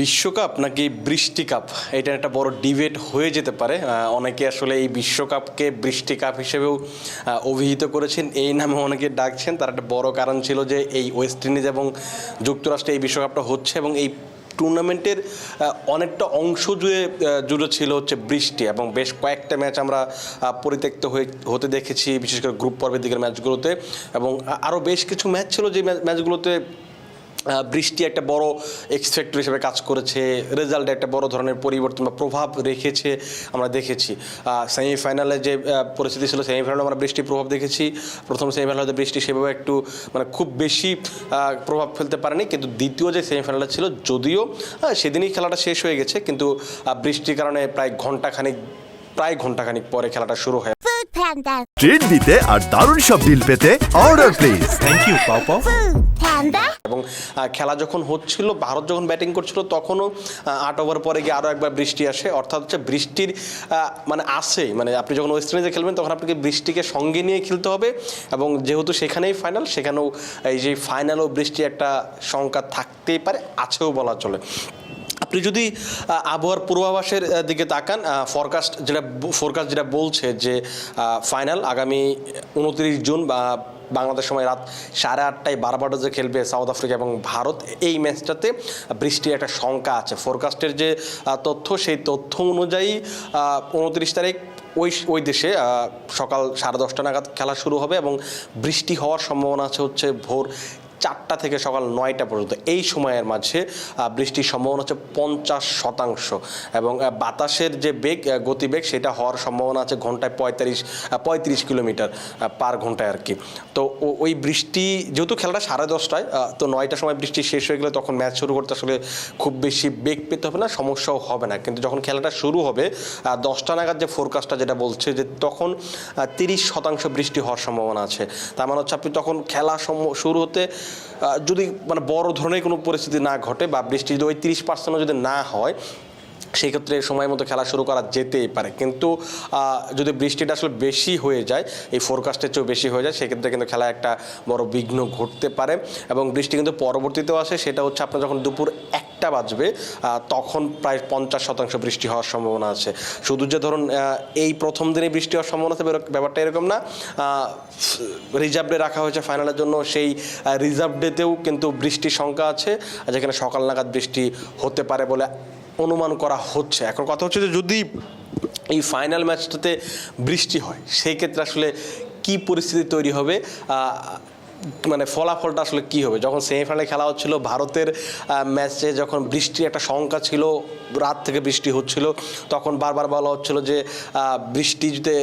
বিশ্বকাপ নাকি বৃষ্টি কাপ এটা একটা বড় ডিবেট হয়ে যেতে পারে। অনেকে আসলে এই বিশ্বকাপকে বৃষ্টি কাপ হিসেবেও অভিহিত করেছেন। এই নামে অনেকে ডাকছেন। তার একটা বড় কারণ ছিল যে এই ওয়েস্ট ইন্ডিজ এবং যুক্তরাষ্ট্রে এই বিশ্বকাপটা হচ্ছে এবং এই টুর্নামেন্টের অনেকটা অংশ জুড়ে জুড়ে ছিল হচ্ছে বৃষ্টি এবং বেশ কয়েকটা ম্যাচ আমরা পরিত্যক্ত হয়ে, হতে দেখেছি, বিশেষ করে গ্রুপ পর্বের দিকের ম্যাচগুলোতে এবং আরও বেশ কিছু ম্যাচ ছিল যে ম্যাচগুলোতে বৃষ্টি একটা বড় এক্সপেক্টর হিসেবে কাজ করেছে রেজাল্টে একটা বড় ধরনের পরিবর্তন বা প্রভাব রেখেছে আমরা দেখেছি। সেমিফাইনালে যে পরিস্থিতি ছিল সেমিফাইনালে আমরা বৃষ্টির প্রভাব দেখেছি। প্রথম সেমিফাইনালে বৃষ্টি সেভাবে একটু মানে খুব বেশি প্রভাব ফেলতে পারেনি। কিন্তু দ্বিতীয় যে সেমিফাইনালটা ছিল যদিও সেদিনই খেলাটা শেষ হয়ে গেছে। কিন্তু বৃষ্টির কারণে প্রায় ঘন্টাখানিক প্রায় ঘন্টাখানিক পরে খেলাটা শুরু হয়. ট্রিট দিতে আর দারুণ সব ডিল পেতে অর্ডার প্লিজ থ্যাংক ইউ পাও. এবং খেলা যখন হচ্ছিল, ভারত যখন ব্যাটিং করছিল, তখনও আট ওভার পরে গিয়ে আরও একবার বৃষ্টি আসে। অর্থাৎ হচ্ছে বৃষ্টির মানে আসেই মানে আপনি যখন ওয়েস্ট ইন্ডিজে খেলবেন, তখন আপনাকে বৃষ্টিকে সঙ্গে নিয়ে খেলতে হবে। এবং যেহেতু সেখানেই ফাইনাল সেখানেও এই যে ফাইনালও বৃষ্টি একটা শঙ্কা থাকতেই পারে, আছেও বলা চলে। আপনি যদি আবহাওয়ার পূর্বাভাসের দিকে তাকান ফরকাস্ট যেটা ফোরকাস্ট যেটা বলছে যে ফাইনাল আগামী, উনত্রিশ জুন বা বাংলাদেশ সময় রাত সাড়ে আটটায় বারবাডোজে খেলবে সাউথ আফ্রিকা এবং ভারত, এই ম্যাচটাতে বৃষ্টির একটা শঙ্কা আছে। ফোরকাস্টের যে তথ্য, সেই তথ্য অনুযায়ী উনত্রিশ তারিখ ওই ওই দেশে সকাল সাড়ে দশটা নাগাদ খেলা শুরু হবে এবং বৃষ্টি হওয়ার সম্ভাবনা আছে হচ্ছে ভোর চারটা থেকে সকাল নয়টা পর্যন্ত। এই সময়ের মাঝে বৃষ্টির সম্ভাবনা হচ্ছে পঞ্চাশ শতাংশ এবং বাতাসের যে বেগ গতিবেগ সেটা হওয়ার সম্ভাবনা আছে ঘন্টায় পঁয়তাল্লিশ পঁয়ত্রিশ কিলোমিটার পার ঘন্টায় আর কি তো ওই বৃষ্টি, যেহেতু খেলাটা সাড়ে দশটায় তো নয়টার সময় বৃষ্টি শেষ হয়ে গেলে তখন ম্যাচ শুরু করতে আসলে খুব বেশি বেগ পেতে হবে না, সমস্যাও হবে না। কিন্তু যখন খেলাটা শুরু হবে দশটা নাগাদ যে ফোরকাস্টটা যেটা বলছে যে তখন তিরিশ শতাংশ বৃষ্টি হওয়ার সম্ভাবনা আছে। তার মানে হচ্ছে আপনি তখন খেলা শুরু হতে যদি মানে বড় ধরনের কোনো পরিস্থিতি না ঘটে বা বৃষ্টি যদি ওই তিরিশ পার্সেন্টও যদি না হয় সেই ক্ষেত্রে সময় মতো খেলা শুরু করা যেতেই পারে। কিন্তু যদি বৃষ্টিটা আসলে বেশি হয়ে যায়, এই ফোরকাস্টের চেয়েও বেশি হয়ে যায়, সেক্ষেত্রে কিন্তু খেলা একটা বড় বিঘ্ন ঘটতে পারে এবং বৃষ্টি কিন্তু পরবর্তীতেও আসে। সেটা হচ্ছে আপনার যখন দুপুর একটা বাজবে তখন প্রায় পঞ্চাশ শতাংশ বৃষ্টি হওয়ার সম্ভাবনা আছে। শুধু যে ধরুন এই প্রথম দিনে বৃষ্টি হওয়ার সম্ভাবনা আছে ব্যাপারটা এরকম না। রিজার্ভ ডে রাখা হয়েছে ফাইনালের জন্য, সেই রিজার্ভ ডেতেও কিন্তু বৃষ্টির সংখ্যা আছে। যেখানে সকাল নাগাদ বৃষ্টি হতে পারে বলে অনুমান করা হচ্ছে। এখন কথা হচ্ছে যে যদি এই ফাইনাল ম্যাচটাতে বৃষ্টি হয়, সেই ক্ষেত্রে আসলে কি পরিস্থিতি তৈরি হবে? মানে ফলাফলটা আসলে কি হবে? যখন সেমিফাইনালে খেলা হচ্ছিল, ভারতের ম্যাচে যখন বৃষ্টির একটা শঙ্কা ছিল, রাত থেকে বৃষ্টি হচ্ছিল, তখন বারবার বলা হচ্ছিল যে বৃষ্টি যদি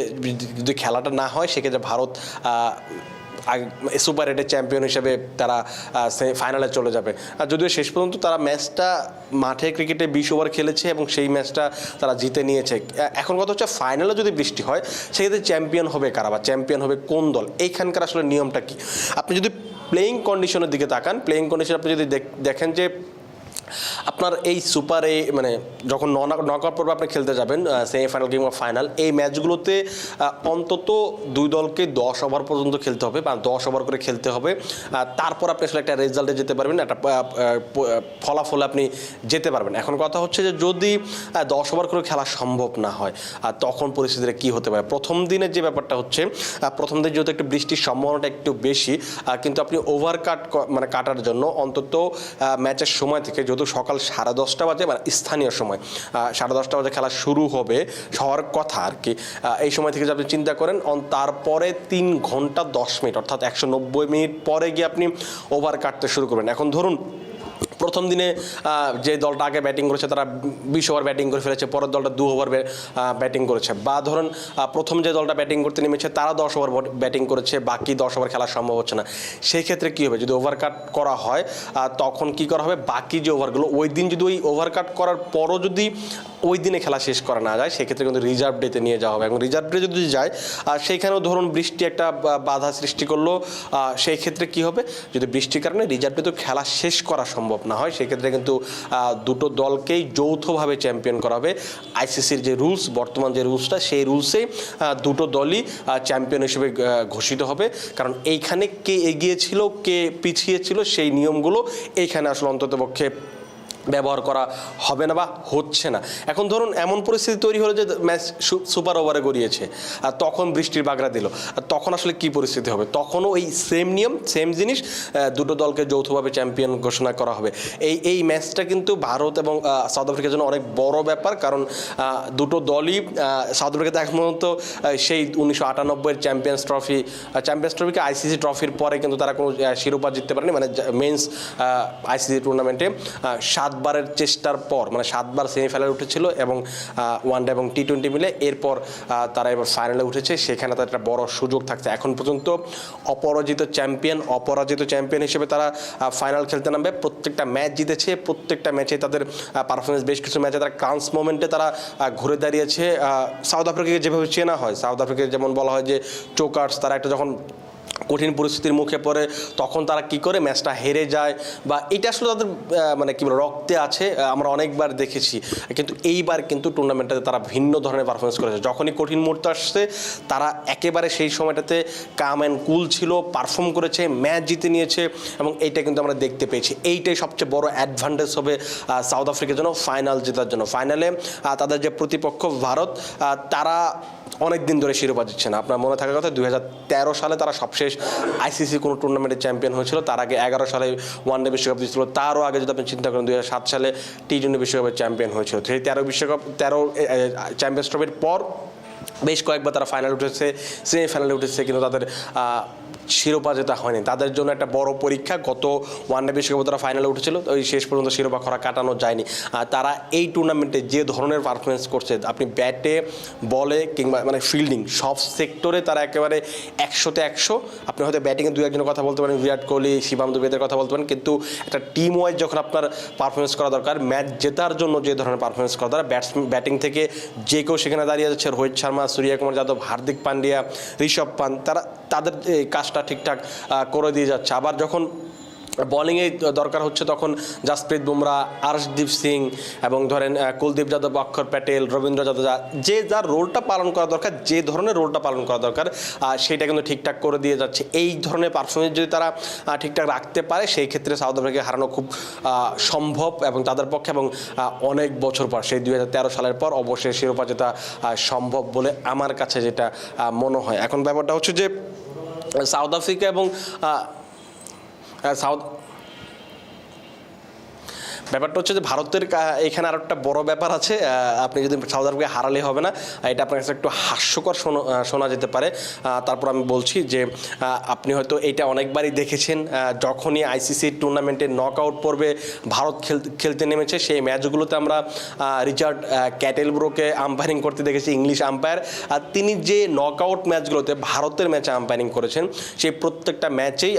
যদি খেলাটা না হয়, সেক্ষেত্রে ভারত সুপার এটের চ্যাম্পিয়ন হিসেবে তারা ফাইনালে চলে যাবে। আর যদিও শেষ পর্যন্ত তারা ম্যাচটা মাঠে ক্রিকেটে বিশ ওভার খেলেছে এবং সেই ম্যাচটা তারা জিতে নিয়েছে। এখন কথা হচ্ছে ফাইনালে যদি বৃষ্টি হয়, সেক্ষেত্রে চ্যাম্পিয়ন হবে কারা বা চ্যাম্পিয়ন হবে কোন দল? এইখানকার আসলে নিয়মটা কি? আপনি যদি প্লেয়িং কন্ডিশনের দিকে তাকান প্লেয়িং কন্ডিশন আপনি যদি দেখ- দেখেন যে আপনার এই সুপারে মানে যখন নক আউট পর্বে আপনি খেলতে যাবেন সেমিফাইনাল কিংবা ফাইনাল এই ম্যাচগুলোতে অন্তত দুই দলকে দশ ওভার পর্যন্ত খেলতে হবে বা দশ ওভার করে খেলতে হবে। তারপর আপনি আসলে একটা রেজাল্টে যেতে পারবেন, একটা ফলাফলে আপনি যেতে পারবেন। এখন কথা হচ্ছে যে যদি দশ ওভার করে খেলা সম্ভব না হয় আর তখন পরিস্থিতিতে কী হতে পারে? প্রথম দিনের যে ব্যাপারটা হচ্ছে প্রথম দিন যেহেতু একটু বৃষ্টির সম্ভাবনাটা একটু বেশি কিন্তু আপনি ওভার কাট মানে কাটার জন্য অন্তত ম্যাচের সময় থেকে যেহেতু সকাল সাড়ে দশটা বাজে মানে স্থানীয় সময় সাড়ে দশটা বাজে খেলা শুরু হবে হওয়ার কথা আর কি। এই সময় থেকে আপনি চিন্তা করেন তারপরে তিন ঘণ্টা দশ মিনিট, অর্থাৎ একশো নব্বই মিনিট পরে গিয়ে আপনি ওভার কাটতে শুরু করবেন। এখন ধরুন প্রথম দিনে যে দলটা আগে ব্যাটিং করেছে তারা বিশ ওভার ব্যাটিং করে ফেলেছে, পরের দলটা দু ওভার ব্যাটিং করেছে। বা ধরুন প্রথম যে দলটা ব্যাটিং করতে নেমেছে, তারা দশ ওভার ব্যাটিং করেছে, বাকি দশ ওভার খেলা সম্ভব হচ্ছে না। সেই ক্ষেত্রে কী হবে? যদি ওভার কাট করা হয় তখন কি করা হবে? বাকি যে ওভারগুলো, ওই দিন যদি ওই ওভার কাট করার পরও যদি ওই দিনে খেলা শেষ করা না যায়, সেক্ষেত্রে কিন্তু রিজার্ভ ডেতে নিয়ে যাওয়া হবে। এবং রিজার্ভ ডে যদি যায় আর সেইখানেও ধরুন বৃষ্টি একটা বাধা সৃষ্টি করল সেই ক্ষেত্রে কি হবে? যদি বৃষ্টির কারণে রিজার্ভ ডে তো খেলা শেষ করা সম্ভব না হয় সেক্ষেত্রে কিন্তু দুটো দলকেই যৌথভাবে চ্যাম্পিয়ন করা হবে। আইসিসির যে রুলস বর্তমান যে রুলসটা সেই রুলসে দুটো দলই চ্যাম্পিয়ন হিসেবে ঘোষিত হবে। কারণ এইখানে কে এগিয়ে ছিল কে পিছিয়েছিল, সেই নিয়মগুলো এইখানে আসলে অন্ততপক্ষে ব্যবহার করা হবে না বা হচ্ছে না। এখন ধরুন এমন পরিস্থিতি তৈরি হলো যে ম্যাচ সুপার ওভারে গড়িয়েছে, আর তখন বৃষ্টির বাগড়া দিল। আর তখন আসলে কি পরিস্থিতি হবে? তখনও এই সেম নিয়ম সেম জিনিস দুটো দলকে যৌথভাবে চ্যাম্পিয়ন ঘোষণা করা হবে। এই এই ম্যাচটা কিন্তু ভারত এবং সাউথ আফ্রিকার জন্য অনেক বড় ব্যাপার, কারণ দুটো দলই সাউথ আফ্রিকাতে এখন পর্যন্ত সেই উনিশশো আটানব্বইয়ের চ্যাম্পিয়ন্স ট্রফি চ্যাম্পিয়ন্স ট্রফিকে আইসিসি ট্রফির পরে কিন্তু তারা কোনো শিরোপা জিততে পারেনি। মানে মেন্স আইসিসি টুর্নামেন্টে সাতবারের চেষ্টার পর মানে সাতবার সেমিফাইনালে উঠেছিল এবং ওয়ান ডে এবং টি টোয়েন্টি মিলে এরপর তারা এবার ফাইনালে উঠেছে। সেখানে তাদের একটা বড় সুযোগ থাকছে। এখন পর্যন্ত অপরাজিত চ্যাম্পিয়ন অপরাজিত চ্যাম্পিয়ন হিসেবে তারা ফাইনাল খেলতে নামবে। প্রত্যেকটা ম্যাচ জিতেছে, প্রত্যেকটা ম্যাচে তাদের পারফরমেন্স বেশ কিছু ম্যাচে তারা ক্রান্স মোমেন্টে তারা ঘুরে দাঁড়িয়েছে। সাউথ আফ্রিকাকে যেভাবে চেনা হয় সাউথ আফ্রিকাকে যেমন বলা হয় যে চোকার্স, তারা একটা যখন কঠিন পরিস্থিতির মুখে পড়ে, তখন তারা কি করে ম্যাচটা হেরে যায় বা এটা আসলে তাদের মানে কি বলে, রক্তে আছে আমরা অনেকবার দেখেছি। কিন্তু এইবার কিন্তু টুর্নামেন্টটাতে তারা ভিন্ন ধরনের পারফরমেন্স করেছে। যখনই কঠিন মুহূর্ত আসছে, তারা একেবারে সেই সময়টাতে কাম অ্যান্ড কুল ছিল পারফর্ম করেছে ম্যাচ জিতে নিয়েছে এবং এইটা কিন্তু আমরা দেখতে পেয়েছি। এইটাই সবচেয়ে বড় অ্যাডভান্টেজ হবে সাউথ আফ্রিকার জন্য ফাইনাল জেতার জন্য। ফাইনালে তাদের যে প্রতিপক্ষ ভারত তারা অনেক দিন ধরে শিরোপা জিতছে না। আপনার মনে থাকার কথা, দুই হাজার তেরো সালে তারা সবশেষ আইসিসি কোনো টুর্নামেন্টের চ্যাম্পিয়ন হয়েছিল। তার আগে এগারো সালে ওয়ান ডে বিশ্বকাপ জিতছিল। তারও আগে যদি আপনি চিন্তা করেন দু হাজার সাত সালে টি টোয়েন্টি বিশ্বকাপের চ্যাম্পিয়ন হয়েছিল। সেই তেরো বিশ্বকাপ, তেরো চ্যাম্পিয়ন্স ট্রফির পর বেশ কয়েকবার তারা ফাইনাল উঠেছে সেমিফাইনালে উঠেছে, কিন্তু তাদের শিরোপা জেতা হয়নি। তাদের জন্য একটা বড় পরীক্ষা, গত ওয়ান ডে বিশ্বকাপে তারা ফাইনালে উঠেছিল, ওই শেষ পর্যন্ত শিরোপা খরা কাটানো যায়নি। তারা এই টুর্নামেন্টে যে ধরনের পারফরমেন্স করছে, আপনি ব্যাটে বলে কিংবা মানে ফিল্ডিং সব সেক্টরে তারা একেবারে একশোতে একশো। আপনি হয়তো ব্যাটিংয়ে দু একজনের কথা বলতে পারেন, বিরাট কোহলি, শিবাম দুবেদের কথা বলতে পারেন, কিন্তু একটা টিম ওয়াইজ যখন আপনার পারফরমেন্স করা দরকার ম্যাচ জেতার জন্য যে ধরনের পারফরমেন্স করা দরকার ব্যাটস ব্যাটিং থেকে যে কেউ সেখানে দাঁড়িয়ে যাচ্ছে, রোহিত শর্মা সূর্য কুমার যাদব, হার্দিক পান্ডিয়া, ঋষভ পান্ত, তারা তাদের এই কাজটা ঠিকঠাক করে দিয়ে যাচ্ছে। আবার যখন বোলিংয়ে দরকার হচ্ছে তখন জাসপ্রীত বুমরা আর্শদীপ সিং এবং ধরেন কুলদীপ যাদব অক্ষর প্যাটেল রবীন্দ্র জাদেজা যে যার রোলটা পালন করা দরকার, যে ধরনের রোলটা পালন করা দরকার সেটা কিন্তু ঠিকঠাক করে দিয়ে যাচ্ছে। এই ধরনের পারফরমেন্স যদি তারা ঠিকঠাক রাখতে পারে, সেই ক্ষেত্রে সাউথ আফ্রিকাকে হারানো খুব সম্ভব এবং তাদের পক্ষে এবং অনেক বছর পর, সেই দু হাজার তেরো সালের পর অবশ্যই শিরোপা জেতা সম্ভব বলে আমার কাছে যেটা মনে হয়। এখন ব্যাপারটা হচ্ছে যে সাউথ আফ্রিকা এবং আহ, সাউথ ব্যাপারটা হচ্ছে যে ভারতের এখানে আর একটা বড় ব্যাপার আছে আপনি যদি সাউথ আফ্রিকা হারালে হবে না এটা আপনার কাছে একটু হাস্যকর শোনো- যেতে পারে। তারপর আমি বলছি যে আপনি হয়তো এটা অনেকবারই দেখেছেন যখনই আইসিসি টুর্নামেন্টে নক আউট পর্বে ভারত খেল- খেলতে নেমেছে, সেই ম্যাচগুলোতে আমরা রিচার্ড ক্যাটেলব্রোকে আম্পায়ারিং করতে দেখেছি, ইংলিশ আম্পায়ার আর তিনি যে নক আউট ম্যাচগুলোতে ভারতের ম্যাচে আম্পায়ারিং করেছেন, সেই প্রত্যেকটা ম্যাচেই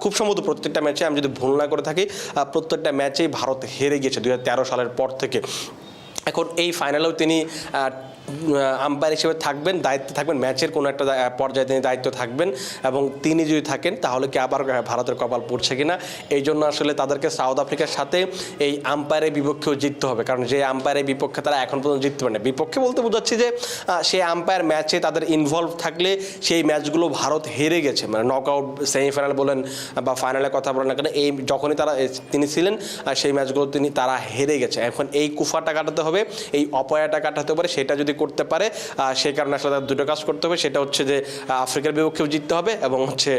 খুব সম্ভবত প্রত্যেকটা ম্যাচে আমি যদি ভুল না করে থাকি প্রত্যেকটা ম্যাচেই ভারত হেরে গিয়েছে দু হাজার তেরো সালের পর থেকে। এখন এই ফাইনালেও তিনি আম্পায়ার হিসেবে থাকবেন, দায়িত্বে থাকবেন ম্যাচের কোনো একটা পর্যায়ে তিনি দায়িত্ব থাকবেন এবং তিনি যদি থাকেন তাহলে কি আবার ভারতের কপাল পড়ছে কিনা? এই জন্য আসলে তাদেরকে সাউথ আফ্রিকার সাথে এই আম্পায়ারের বিপক্ষেও জিততে হবে। কারণ যে আম্পায়ারের বিপক্ষে তারা এখন পর্যন্ত জিততে পারে না বিপক্ষে বলতে বোঝাচ্ছি যে সেই আম্পায়ার ম্যাচে তাদের ইনভলভ থাকলে সেই ম্যাচগুলো ভারত হেরে গেছে। মানে নক আউট সেমিফাইনাল বলেন বা ফাইনালের কথা বলেন না কেন, এই যখনই তারা তিনি ছিলেন সেই ম্যাচগুলো তিনি, তারা হেরে গেছে। এখন এই কুফাটা কাটাতে হবে, এই অপয়াটা কাটাতে পারে সেটা যদি করতে পারে সেই কারণে আসলে তাদের দুটো কাজ করতে হবে। সেটা হচ্ছে যে আফ্রিকার বিপক্ষেও জিততে হবে এবং হচ্ছে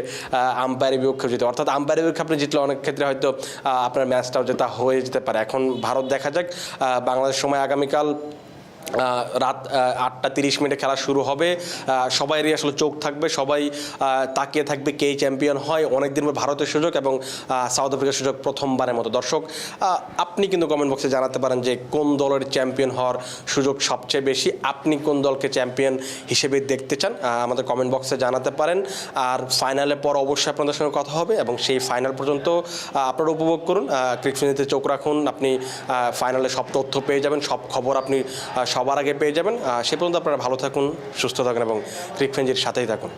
আম্পায়ারের বিপক্ষেও জিততে অর্থাৎ আম্পায়ারের বিপক্ষে আপনি জিতলে অনেক ক্ষেত্রে হয়তো আপনার ম্যাচটাও যেটা হয়ে যেতে পারে। এখন ভারত দেখা যাক বাংলাদেশ সময় আগামীকাল রাত আটটা তিরিশ মিনিটে খেলা শুরু হবে। আহ, সবাইরই আসলে চোখ থাকবে সবাই তাকিয়ে থাকবে কে চ্যাম্পিয়ন হয়। অনেক দিন পর ভারতের সুযোগ এবং সাউথ আফ্রিকার সুযোগ প্রথমবারের মতো। দর্শক আপনি কিন্তু কমেন্ট বক্সে জানাতে পারেন যে কোন দলের চ্যাম্পিয়ন হওয়ার সুযোগ সবচেয়ে বেশি। আপনি কোন দলকে চ্যাম্পিয়ন হিসেবে দেখতে চান আমাদের কমেন্ট বক্সে জানাতে পারেন। আর ফাইনালের পর অবশ্যই আপনাদের সঙ্গে কথা হবে এবং সেই ফাইনাল পর্যন্ত আপনারা উপভোগ করুন। ক্রিকফিনিতে চোখ রাখুন। আপনি ফাইনালে সব তথ্য পেয়ে যাবেন সব খবর আপনি সবার আগে পেয়ে যাবেন। সে পর্যন্ত আপনারা ভালো থাকুন, সুস্থ থাকুন এবং ক্রিকফেঞ্জির সাথেই থাকুন।